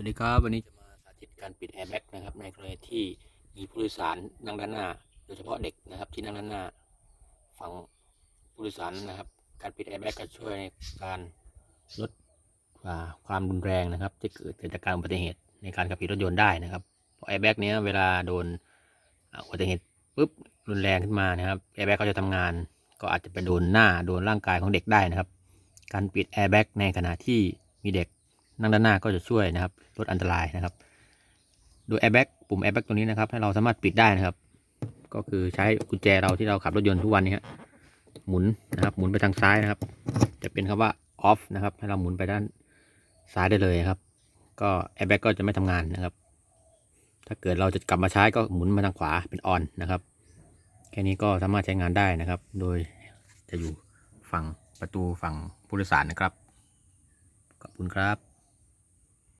วัสดีครับ วันนี้จะมาสาธิตการปิดแอร์แบ็กนะครับในกรณีที่มีผู้โดยสารนั่งด้านหน้า โดยเฉพาะเด็กนะครับที่นั่งด้านหน้าฝั่งผู้โดยสารนะครับ การปิดแอร์แบ็กก็ช่วยในการลดความรุนแรงนะครับที่เกิดจากการอุบัติเหตุในการขับขี่รถยนต์ได้นะครับเพราะแอร์แบ็กนี้ยเวลาโดนอุบัติเหตุปุ๊บรุนแรงขึ้นมานะครับแอร์แบ็กก็จะทำงาน ก็อาจจะไปโดนหน้าโดนร่างกายของเด็กได้นะครับ การปิดแอร์แบ็กในขณะที่มีเด็ก นั่งด้านหน้าก็จะช่วยนะครับลดอันตรายนะครับโดยแอร์แบ็กปุ่มแอร์แบ็กตัวนี้นะครับให้เราสามารถปิดได้นะครับ ก็คือใช้กุญแจเราที่เราขับรถยนต์ทุกวันนี้ฮะหมุนนะครับ หมุนไปทางซ้ายนะครับ จะเป็นคำว่า off นะครับ ให้เราหมุนไปด้านซ้ายได้เลยครับ ก็แอร์แบ็กก็จะไม่ทำงานนะครับ ถ้าเกิดเราจะกลับมาใช้ก็หมุนมาทางขวาเป็น on นะครับ แค่นี้ก็สามารถใช้งานได้นะครับ โดยจะอยู่ฝั่งประตูฝั่งผู้โดยสารนะครับ ขอบคุณครับ